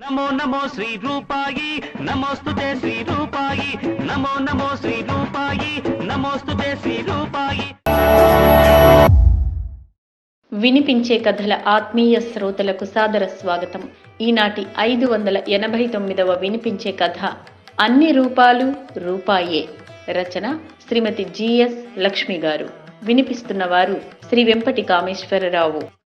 నమో నమో శ్రీ రూపాయి నమోస్తుతే శ్రీ రూపాయి నమో నమో శ్రీ రూపాయి నమోస్తుతే శ్రీ రూపాయి. వినిపించే కథల ఆత్మీయ శ్రోతలకు సాదర స్వాగతం. ఈనాటి ఐదు వందల ఎనభై తొమ్మిదవ వినిపించే కథ అన్ని రూపాలు రూపాయే. రచన శ్రీమతి జిఎస్ లక్ష్మి గారు. వినిపిస్తున్న వారు శ్రీ వెంపటి కామేశ్వరరావు.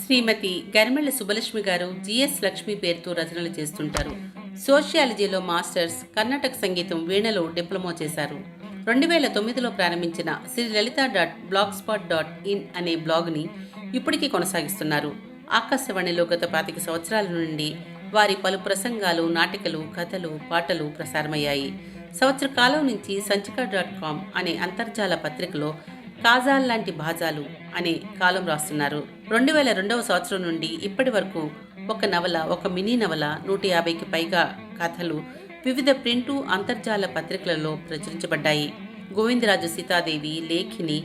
శ్రీమతి గరిమెళ్ళ సుబ్బలక్ష్మి గారు జిఎస్ లక్ష్మి పేరుతో రచనలు చేస్తుంటారు. సోషియాలజీలో మాస్టర్స్ కర్ణాటక సంగీతం వీణలో డిప్లొమా చేశారు. రెండు వేల తొమ్మిదిలో ప్రారంభించిన Shri Lalitha dot blog spot dot in అనే బ్లాగ్ని ఇప్పటికీ కొనసాగిస్తున్నారు. ఆకాశవాణిలో గత పాతిక సంవత్సరాల నుండి వారి పలు ప్రసంగాలు నాటికలు కథలు పాటలు ప్రసారమయ్యాయి. సంవత్సర కాలం నుంచి సంచిక డాట్ కామ్ అనే అంతర్జాల పత్రికలో కాజాల్ లాంటి భాజాలు అనే కాలం రాస్తున్నారు. రెండు వేల రెండవ సంవత్సరం నుండి ఇప్పటి వరకు ఒక నవల ఒక మినీ నవల నూట యాభైకి పైగా కథలు వివిధ ప్రింటు అంతర్జాల పత్రికలలో ప్రచురించబడ్డాయి. గోవిందరాజు సీతాదేవి లేఖిని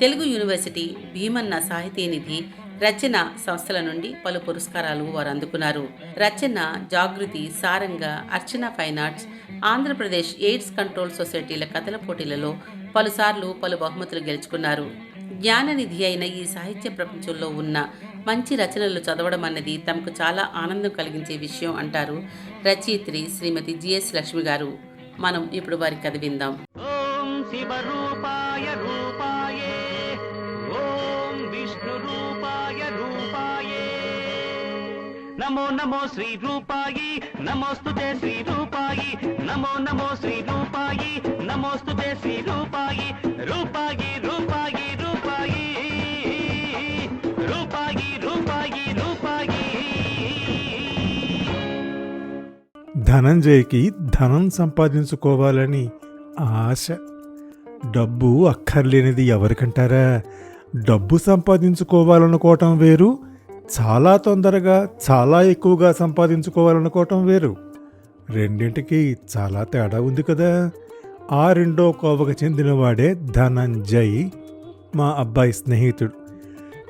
తెలుగు యూనివర్సిటీ భీమన్న సాహితీనిధి రచన సంస్థల నుండి పలు పురస్కారాలు వారు అందుకున్నారు. Rachana Jagruthi Saranga Archana fine arts Andhra Pradesh AIDS control సొసైటీల కథల పోటీలలో పలుసార్లు పలు బహుమతులు గెలుచుకున్నారు. జ్ఞాననిధి అయిన ఈ సాహిత్య ప్రపంచంలో ఉన్న మంచి రచనలు చదవడం అన్నది తమకు చాలా ఆనందం కలిగించే విషయం అంటారు రచయిత్రి శ్రీమతి జిఎస్ లక్ష్మి గారు. మనం ఇప్పుడు వారి కథ విందాం. నమో నమో శ్రీ రూపాయి నమోస్తుతే శ్రీ రూపాయి నమో నమో శ్రీ రూపాయి ధనంజయ్కి ధనం సంపాదించుకోవాలని ఆశ. డబ్బు అక్కర్లేనిది ఎవరికంటారా? డబ్బు సంపాదించుకోవాలనుకోవటం వేరు. చాలా తొందరగా చాలా ఎక్కువగా సంపాదించుకోవాలనుకోవటం వేరు. రెండింటికి చాలా తేడా ఉంది కదా. ఆ రెండో కోవకు చెందినవాడే ధనంజయ్ మా అబ్బాయి స్నేహితుడు.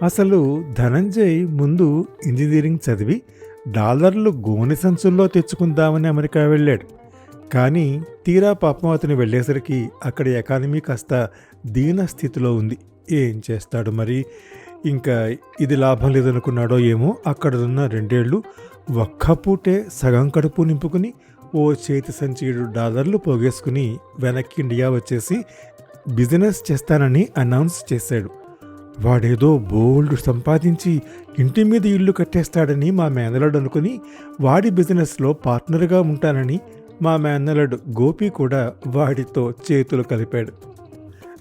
అసలు ధనంజయ్ ముందు ఇంజనీరింగ్ చదివి డాలర్లు గోనె సంచుల్లో తెచ్చుకుందామని అమెరికా వెళ్ళాడు. కానీ తీరా పాపం అతను వెళ్ళేసరికి అక్కడ ఎకానమీ కాస్త దీన స్థితిలో ఉంది. ఏం చేస్తాడు మరి? ఇంకా ఇది లాభం లేదనుకున్నాడో ఏమో? అక్కడ ఉన్న రెండేళ్ళు ఒక్క పూటే సగం కడుపు నింపుకుని ఓ చేతి సంచీడు డాలర్లు పోగేసుకుని వెనక్కి ఇండియా వచ్చేసి బిజినెస్ చేస్తానని అనౌన్స్ చేశాడు. వాడేదో బోల్డ్ సంపాదించి ఇంటి మీద ఇల్లు కట్టేస్తాడని మా మేనలాడు అనుకుని వాడి బిజినెస్లో పార్ట్నర్గా ఉంటానని మా మేనలుడు గోపి కూడా వాడితో చేతులు కలిపాడు.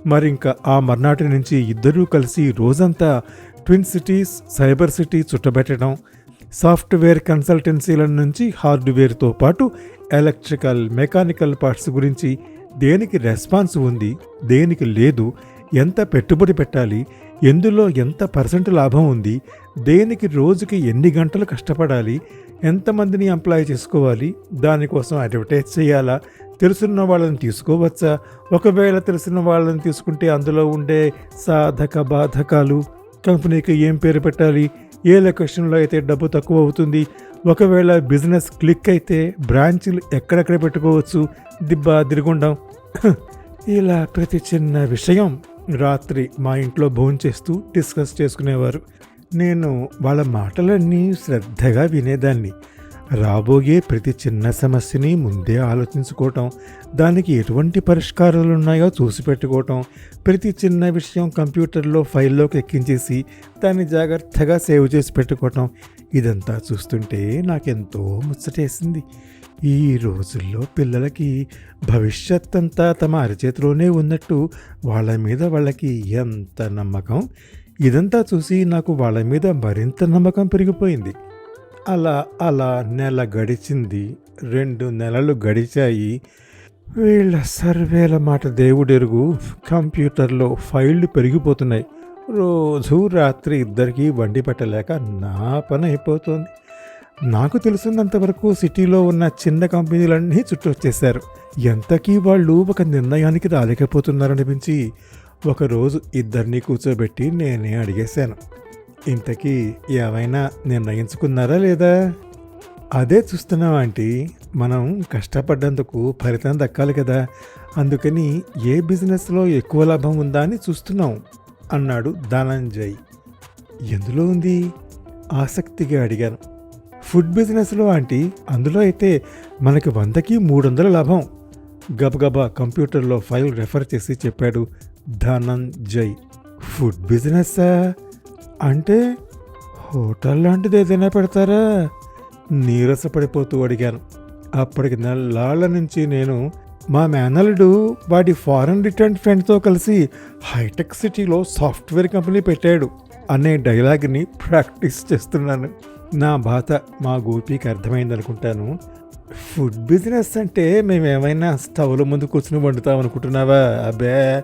మరింక ఆ మర్నాటి నుంచి ఇద్దరూ కలిసి రోజంతా ట్విన్ సిటీస్ సైబర్ సిటీ చుట్టబెట్టడం సాఫ్ట్వేర్ కన్సల్టెన్సీల నుంచి హార్డ్వేర్తో పాటు ఎలక్ట్రికల్ మెకానికల్ పార్ట్స్ గురించి దేనికి రెస్పాన్స్ ఉంది దేనికి లేదు ఎంత పెట్టుబడి పెట్టాలి ఎందులో ఎంత పర్సెంట్ లాభం ఉంది? దేనికి రోజుకి ఎన్ని గంటలు కష్టపడాలి? ఎంతమందిని ఎంప్లాయ్ చేసుకోవాలి? దానికోసం అడ్వర్టైజ్ చేయాలా? తెలుసున్న వాళ్ళని తీసుకోవచ్చా? ఒకవేళ తెలిసిన వాళ్ళని తీసుకుంటే అందులో ఉండే సాధక బాధకాలు కంపెనీకి ఏం పేరు పెట్టాలి? ఏ లొకేషన్లో అయితే డబ్బు తక్కువ అవుతుంది? ఒకవేళ బిజినెస్ క్లిక్ అయితే బ్రాంచ్లు ఎక్కడెక్కడ పెట్టుకోవచ్చు? దిబ్బ దిరుగుండం. ఇలా ప్రతి చిన్న విషయం రాత్రి మా ఇంట్లో భోంచేస్తూ డిస్కస్ చేసుకునేవారు. నేను వాళ్ళ మాటలన్నీ శ్రద్ధగా వినేదాన్ని. రాబోయే ప్రతి చిన్న సమస్యని ముందే ఆలోచించుకోవటం దానికి ఎటువంటి పరిష్కారాలు ఉన్నాయో చూసి పెట్టుకోవటం ప్రతి చిన్న విషయం కంప్యూటర్లో ఫైల్లోకి ఎక్కించేసి దాన్ని జాగ్రత్తగా సేవ్ చేసి పెట్టుకోవటం ఇదంతా చూస్తుంటే నాకెంతో ముచ్చటేసింది. ఈ రోజుల్లో పిల్లలకి భవిష్యత్ అంతా తమ అరచేతిలోనే ఉన్నట్టు వాళ్ళ మీద వాళ్ళకి ఎంత నమ్మకం? ఇదంతా చూసి నాకు వాళ్ళ మీద మరింత నమ్మకం పెరిగిపోయింది. అలా అలా నెల గడిచింది. రెండు నెలలు గడిచాయి. వీళ్ళ సర్వేల మాట దేవుడెరుగు. కంప్యూటర్లో ఫైళ్ళు పెరిగిపోతున్నాయి. రోజు రాత్రి ఇద్దరికీ వండి పెట్టలేక నా పని అయిపోతుంది నాకు తెలిసినంతవరకు సిటీలో ఉన్న చిన్న కంపెనీలన్నీ చుట్టొచ్చేశారు ఎంతకీ వాళ్ళు ఒక నిర్ణయానికి రాలేకపోతున్నారనిపించి ఒకరోజు ఇద్దరిని కూర్చోబెట్టి నేనే అడిగేశాను. ఇంతకీ ఏమైనా నిర్ణయించుకున్నారా లేదా? అదే చూస్తున్నాం ఆంటీ. మనం కష్టపడ్డందుకు ఫలితం దక్కాలి కదా. అందుకని ఏ బిజినెస్లో ఎక్కువ లాభం ఉందా అని చూస్తున్నాం అన్నాడు ధనంజయ్. ఎందులో ఉంది? ఆసక్తిగా అడిగాను. ఫుడ్ బిజినెస్లో ఆంటీ అందులో అయితే మనకి వందకి మూడు వందల లాభం. గబగబా కంప్యూటర్లో ఫైల్ రెఫర్ చేసి చెప్పాడు ధనంజయ్. ఫుడ్ బిజినెస్సా? అంటే హోటల్ లాంటిది ఏదైనా పెడతారా? నీరసపడిపోతూ అడిగాను. అప్పటికి నెల్లాళ్ళ నుంచి నేను మా మేనల్లుడు వాడి ఫారెన్ రిటర్న్ ఫ్రెండ్తో కలిసి హైటెక్ సిటీలో సాఫ్ట్వేర్ కంపెనీ పెట్టాడు అనే డైలాగ్ని ప్రాక్టీస్ చేస్తున్నాను. నా బాధ మా గోపికి అర్థమైందనుకుంటాను. ఫుడ్ బిజినెస్ అంటే మేమేమైనా స్టవ్ల ముందు కూర్చుని వండుతాం అనుకుంటున్నావా? అబ్బే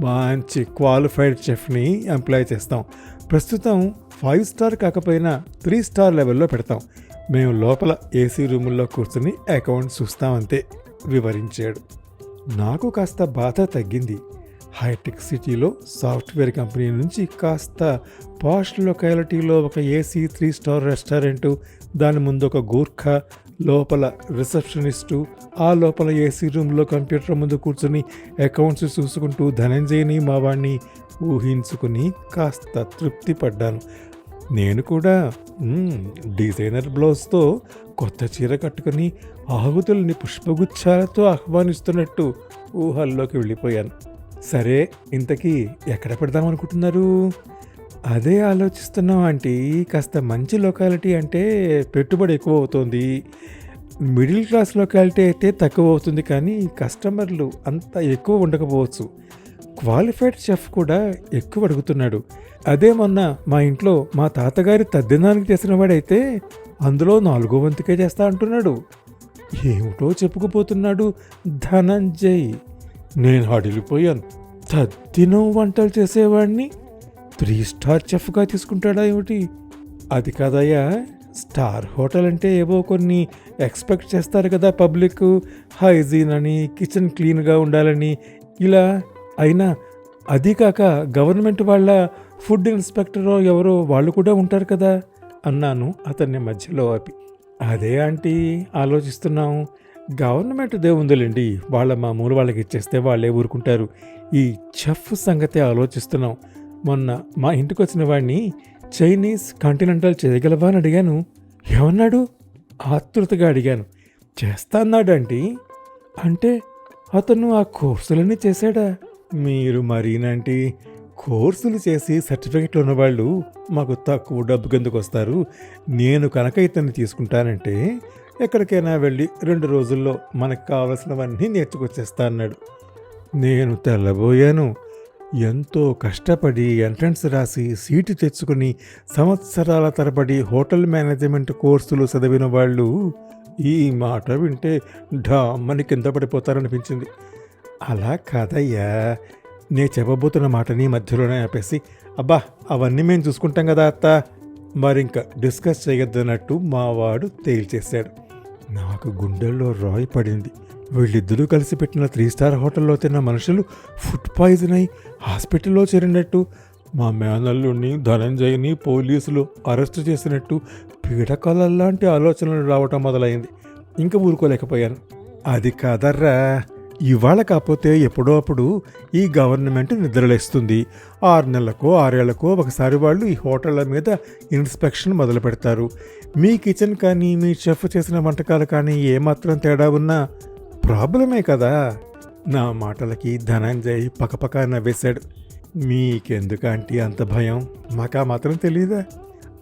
మంచి క్వాలిఫైడ్ చెఫ్ని ఎంప్లాయ్ చేస్తాం. ప్రస్తుతం ఫైవ్ స్టార్ కాకపోయినా త్రీ స్టార్ లెవెల్లో పెడతాం. మేము లోపల ఏసీ రూముల్లో కూర్చుని అకౌంట్ చూస్తామంతే వివరించాడు. నాకు కాస్త బాధ తగ్గింది. హైటెక్ సిటీలో సాఫ్ట్వేర్ కంపెనీ నుంచి కాస్త పాష్ లొకాలిటీలో ఒక ఏసీ త్రీ స్టార్ రెస్టారెంటు దాని ముందు ఒక గూర్ఖా లోపల రిసెప్షనిస్టు ఆ లోపల ఏసీ రూమ్లో కంప్యూటర్ ముందు కూర్చుని అకౌంట్స్ చూసుకుంటూ ధనంజయని మా వాడిని ఊహించుకుని కాస్త తృప్తి పడ్డాను. నేను కూడా డిజైనర్ బ్లౌజ్తో కొత్త చీర కట్టుకుని ఆహుతుల్ని పుష్పగుచ్చాలతో ఆహ్వానిస్తున్నట్టు ఊహల్లోకి వెళ్ళిపోయాను. సరే ఇంతకీ ఎక్కడ పెడదాం అనుకుంటున్నారు అదే ఆలోచిస్తున్నాం ఆంటీ కాస్త మంచి లొకాలిటీ అంటే పెట్టుబడి ఎక్కువ అవుతుంది మిడిల్ క్లాస్ లొకాలిటీ అయితే తక్కువ అవుతుంది కానీ కస్టమర్లు అంత ఎక్కువ ఉండకపోవచ్చు. క్వాలిఫైడ్ చెఫ్ కూడా ఎక్కువ అడుగుతున్నాడు. అదే మొన్న మా ఇంట్లో మా తాతగారి తద్దినానికి చేసిన వాడైతే అందులో నాలుగో వంతుకే చేస్తా అంటున్నాడు. ఏమిటో చెప్పుకుపోతున్నాడు ధనంజయ్. నేను హడిలిపోయాను. తద్దినం వంటలు చేసేవాడిని త్రీ స్టార్ చెఫ్గా తీసుకుంటాడా ఏమిటి? అది కాదయ్యా స్టార్ హోటల్ అంటే ఏవో కొన్ని ఎక్స్పెక్ట్ చేస్తారు కదా పబ్లిక్ హైజీన్ అని కిచెన్ క్లీన్గా ఉండాలని. ఇలా అయినా అది కాక గవర్నమెంట్ వాళ్ళ ఫుడ్ ఇన్స్పెక్టరో ఎవరో వాళ్ళు కూడా ఉంటారు కదా? అన్నాను అతన్ని మధ్యలో ఆపి. అదే ఆంటీ ఆలోచిస్తున్నాం. గవర్నమెంట్ దేవుందులేండి. వాళ్ళ మామూలు వాళ్ళకి ఇచ్చేస్తే వాళ్ళే ఊరుకుంటారు. ఈ చెఫ్ సంగతి ఆలోచిస్తున్నాం. మొన్న మా ఇంటికి వచ్చిన వాడిని చైనీస్ కాంటినెంటల్ చేయగలవా అని అడిగాను. ఏమన్నాడు? ఆతృతగా అడిగాను. చేస్తాన్నాడండి అంటే అతను ఆ కోర్సులన్నీ చేశాడా? మీరు మరీనంటి కోర్సులు చేసి సర్టిఫికెట్లు ఉన్నవాళ్ళు మాకు తక్కువ డబ్బు కిందకు వస్తారు? నేను కనుక ఇతన్ని తీసుకుంటానంటే ఎక్కడికైనా వెళ్ళి రెండు రోజుల్లో మనకు కావలసినవన్నీ నేర్చుకొచ్చేస్తా అన్నాడు. నేను తెల్లబోయాను. ఎంతో కష్టపడి ఎంట్రన్స్ రాసి సీటు తెచ్చుకుని సంవత్సరాల తరబడి హోటల్ మేనేజ్మెంట్ కోర్సులు చదివిన వాళ్ళు ఈ మాట వింటే ఢామ్మని కింద పడిపోతారనిపించింది. అలా కాదయ్యా. నే చెప్పబోతున్న మాటని మధ్యలోనే ఆపేసి అబ్బా అవన్నీ మేము చూసుకుంటాం కదా అత్త. మరింక డిస్కస్ చేయొద్దన్నట్టు మావాడు తేల్చేశాడు. నాకు గుండెల్లో రాయి పడింది. వీళ్ళిద్దరూ కలిసి పెట్టిన త్రీ స్టార్ హోటల్లో తిన్న మనుషులు ఫుడ్ పాయిజన్ అయి హాస్పిటల్లో చేరినట్టు మా మేనల్లుని ధనంజయ్ని పోలీసులు అరెస్ట్ చేసినట్టు పీడకలలాంటి ఆలోచనలు రావటం మొదలైంది. ఇంకా ఊరుకోలేకపోయాను. అది కాదర్రా. ఇవాళ కాకపోతే ఎప్పుడో అప్పుడు ఈ గవర్నమెంట్ నిద్రలేస్తుంది. ఆరు నెలలకో ఆరేళ్ళకో ఒకసారి వాళ్ళు ఈ హోటళ్ళ మీద ఇన్స్పెక్షన్ మొదలు పెడతారు. మీ కిచెన్ కానీ మీ చెఫ్ చేసిన వంటకాలు కానీ ఏమాత్రం తేడా ఉన్నా ప్రాబ్లమే కదా. నా మాటలకి ధనంజయ్ పకపక నవ్వేశాడు. మీకెందుకంటీ అంత భయం? మాకా మాత్రం తెలియదా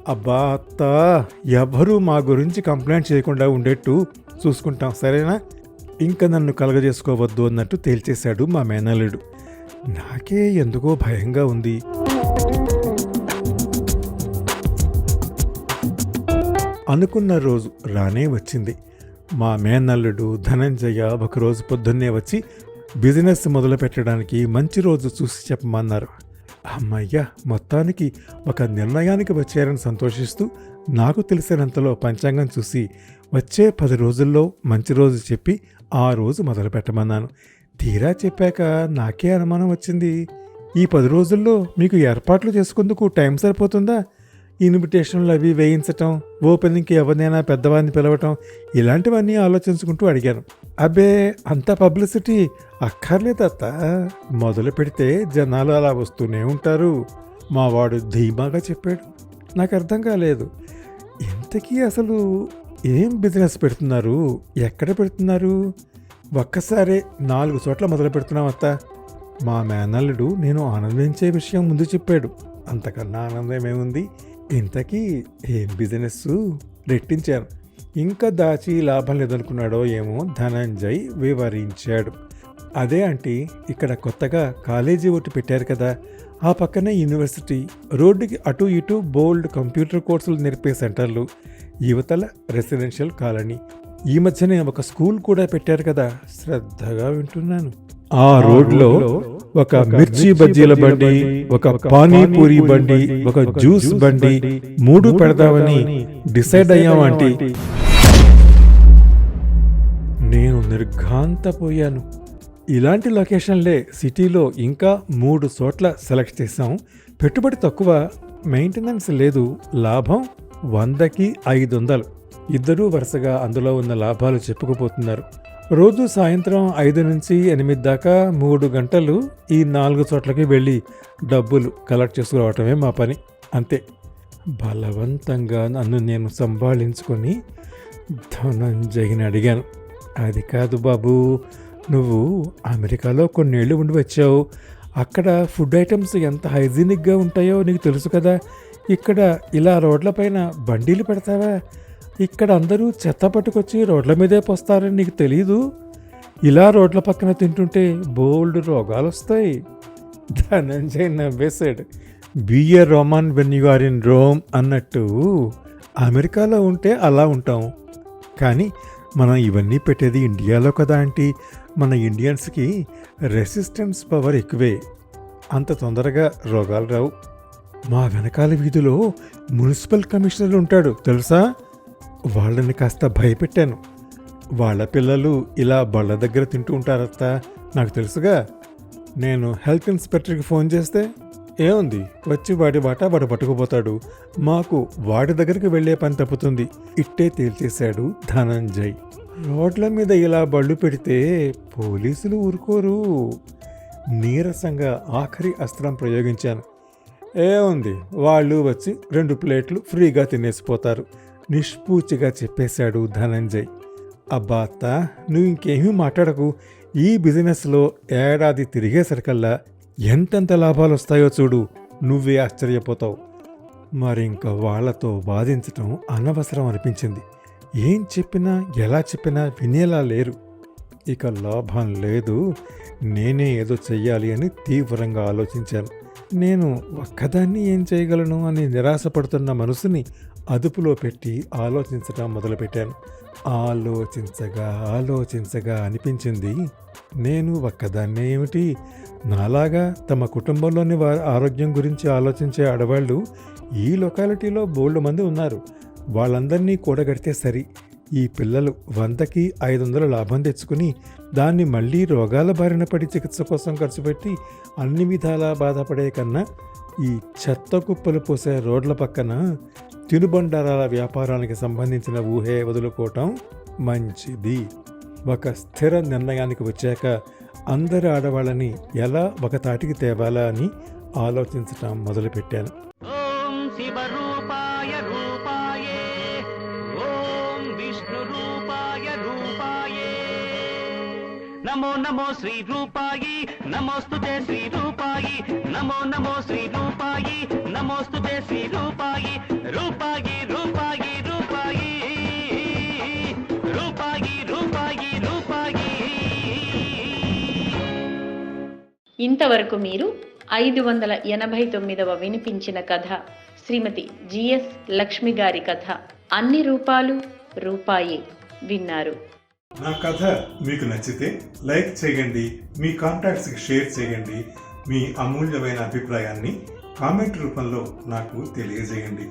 అబ్బా అత్త ఎవ్వరూ మా గురించి కంప్లైంట్ చేయకుండా ఉండేట్టు చూసుకుంటాం సరేనా? ఇంకా నన్ను కలగజేసుకోవద్దు అన్నట్టు తేల్చేశాడు మా మేనల్లుడు. నాకే ఎందుకో భయంగా ఉంది. అనుకున్న రోజు రానే వచ్చింది. మా మేనల్లుడు ధనంజయ ఒకరోజు పొద్దున్నే వచ్చి బిజినెస్ మొదలు పెట్టడానికి మంచి రోజు చూసి చెప్పమన్నారు. అమ్మయ్య మొత్తానికి ఒక నిర్ణయానికి వచ్చారని సంతోషిస్తూ నాకు తెలిసినంతలో పంచాంగం చూసి వచ్చే పది రోజుల్లో మంచి రోజు చెప్పి ఆ రోజు మొదలు పెట్టమన్నాను. తీరా చెప్పాక నాకే అనుమానం వచ్చింది. ఈ పది రోజుల్లో మీకు ఏర్పాట్లు చేసుకుందుకు టైం సరిపోతుందా? ఇన్విటేషన్లు అవి వేయించటం ఓపెనింగ్కి ఎవరినైనా పెద్దవాడిని పిలవటం ఇలాంటివన్నీ ఆలోచించుకుంటూ అడిగాను. అబ్బే అంత పబ్లిసిటీ అక్కర్లేదత్త మొదలు పెడితే జనాలు అలా వస్తూనే ఉంటారు. మావాడు ధీమాగా చెప్పాడు. నాకు అర్థం కాలేదు. ఇంతకీ అసలు ఏం బిజినెస్ పెడుతున్నారు? ఎక్కడ పెడుతున్నారు? ఒక్కసారే నాలుగు చోట్ల మొదలు పెడుతున్నాం అత్త. మా మేనల్లుడు నేను ఆనందించే విషయం ముందు చెప్పాడు. అంతకన్నా ఆనందం ఏముంది? ఇంతకీ ఏం బిజినెస్ రెట్టించాను. ఇంకా దాచి లాభం లేదనుకున్నాడో ఏమో ధనంజయ్ వివరించాడు. అదే ఆంటీ ఇక్కడ కొత్తగా కాలేజీ ఒకటి పెట్టారు కదా. ఆ పక్కనే యూనివర్సిటీ రోడ్డుకి అటు ఇటు బోల్డ్ కంప్యూటర్ కోర్సులు నేర్పే సెంటర్లు యువతల రెసిడెన్షియల్ కాలనీ. ఈ మధ్యనే ఒక స్కూల్ కూడా పెట్టారు కదా. శ్రద్ధగా వింటున్నాను. ఆ రోడ్లో ఒక మిర్చి బజ్జీల బండి ఒక పానీపూరి బండి ఒక జ్యూస్ బండి మూడు పెడదామని డిసైడ్ అయ్యాం ఆంటీ నేను నిర్ఘాంతపోయాను. ఇలాంటి లొకేషన్లే సిటీలో ఇంకా మూడు చోట్ల సెలెక్ట్ చేశాం. పెట్టుబడి తక్కువ మెయింటెనెన్స్ లేదు లాభం వందకి ఐదు వందలు ఇద్దరూ వరుసగా అందులో ఉన్న లాభాలు చెప్పుకుపోతున్నారు. రోజు సాయంత్రం ఐదు నుంచి ఎనిమిది దాకా మూడు గంటలు ఈ నాలుగు చోట్లకి వెళ్ళి డబ్బులు కలెక్ట్ చేసుకురావటమే మా పని. అంతే. బలవంతంగా నన్ను నేను సంభాళించుకొని ధనంజయ్ని అడిగాను. అది కాదు బాబు నువ్వు అమెరికాలో కొన్నేళ్ళు ఉండి వచ్చావు. అక్కడ ఫుడ్ ఐటమ్స్ ఎంత హైజీనిక్గా ఉంటాయో నీకు తెలుసు కదా. ఇక్కడ ఇలా రోడ్లపైన బండీలు పెడతావా? ఇక్కడ అందరూ చెత్త పట్టుకొచ్చి రోడ్ల మీదే పోస్తారని నీకు తెలీదు? ఇలా రోడ్ల పక్కన తింటుంటే బోల్డ్ రోగాలు వస్తాయి Dhananjay నవ్వేశాడు. Be a Roman when you are in Rome అన్నట్టు. అమెరికాలో ఉంటే అలా ఉంటాం. కానీ మనం ఇవన్నీ పెట్టేది ఇండియాలో కదా అంటే మన ఇండియన్స్కి రెసిస్టెన్స్ పవర్ ఎక్కువే. అంత తొందరగా రోగాలు రావు. మా వెనకాల వీధిలో మున్సిపల్ కమిషనర్ ఉంటాడు తెలుసా? వాళ్ళని కాస్త భయపెట్టాను. వాళ్ళ పిల్లలు ఇలా బళ్ళ దగ్గర తింటూ ఉంటారత్త నాకు తెలుసుగా. నేను హెల్త్ ఇన్స్పెక్టర్కి ఫోన్ చేస్తే ఏముంది? వచ్చి వాడి వాటా వాడు పట్టుకుపోతాడు. మాకు వాడి దగ్గరికి వెళ్ళే పని తప్పుతుంది. ఇట్టే తేల్చేశాడు ధనంజయ్. రోడ్ల మీద ఇలా బళ్ళు పెడితే పోలీసులు ఊరుకోరు. నీరసంగా ఆఖరి అస్త్రం ప్రయోగించాను. ఏముంది వాళ్ళు వచ్చి రెండు ప్లేట్లు ఫ్రీగా తినేసిపోతారు. నిష్పూచిగా చెప్పేశాడు ధనంజయ్. అబ్బా అత్త నువ్వు ఇంకేమీ మాట్లాడకు. ఈ బిజినెస్లో ఏడాది తిరిగేసరికల్లా ఎంతెంత లాభాలు వస్తాయో చూడు. నువ్వే ఆశ్చర్యపోతావు. మరింక వాళ్ళతో వాదించటం అనవసరం అనిపించింది. ఏం చెప్పినా ఎలా చెప్పినా వినేలా లేరు. ఇక లాభం లేదు. నేనే ఏదో చెయ్యాలి అని తీవ్రంగా ఆలోచించాను. నేను ఒక్కదాన్ని ఏం చేయగలను అని నిరాశపడుతున్న మనసుని అదుపులో పెట్టి ఆలోచించటం మొదలుపెట్టాను. ఆలోచించగా ఆలోచించగా అనిపించింది నేను ఒక్కదాన్నే ఏమిటి? నాలాగా తమ కుటుంబంలోని వారి ఆరోగ్యం గురించి ఆలోచించే ఆడవాళ్ళు ఈ లొకాలిటీలో బోల్డ్ మంది ఉన్నారు. వాళ్ళందరినీ కూడగడితే సరి. ఈ పిల్లలు వందకి ఐదు వందల లాభం తెచ్చుకుని దాన్ని మళ్ళీ రోగాల బారిన పడి చికిత్స కోసం ఖర్చు పెట్టి అన్ని విధాలా బాధపడే కన్నా ఈ చెత్త కుప్పలు పోసే రోడ్ల పక్కన తినుబండారాల వ్యాపారానికి సంబంధించిన ఊహే వదులుకోవటం మంచిది. ఒక స్థిర నిర్ణయానికి వచ్చాక అందరి ఆడవాళ్ళని ఎలా ఒక తాటికి తేవాలా అని ఆలోచించటం మొదలుపెట్టాను. నమో నమో శ్రీ రూపాయి. నమోస్తుతే శ్రీ రూపాయి. నమో నమో శ్రీ రూపాయి. నమోస్తుతే శ్రీ రూపాయి. రూపాయి రూపాయి రూపాయి. రూపాయి రూపాయి రూపాయి. ఇంతవరకు మీరు ఐదు వందల ఎనభై తొమ్మిదవ వినిపించిన కథ శ్రీమతి జిఎస్ లక్ష్మి గారి కథ. అన్ని రూపాలు రూపాయే విన్నారు. నా కథ మీకు నచ్చితే లైక్ చేయండి మీ కాంటాక్ట్స్కి షేర్ చేయండి మీ అమూల్యమైన అభిప్రాయాన్ని కామెంట్ రూపంలో నాకు తెలియజేయండి.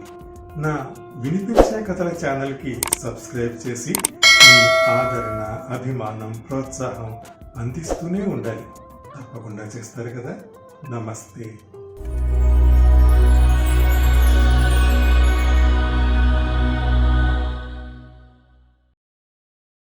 నా వినిపించే కథల ఛానల్కి సబ్స్క్రైబ్ చేసి మీ ఆదరణ అభిమానం ప్రోత్సాహం అందిస్తూనే ఉండాలి. తప్పకుండా చేస్తారు కదా. నమస్తే.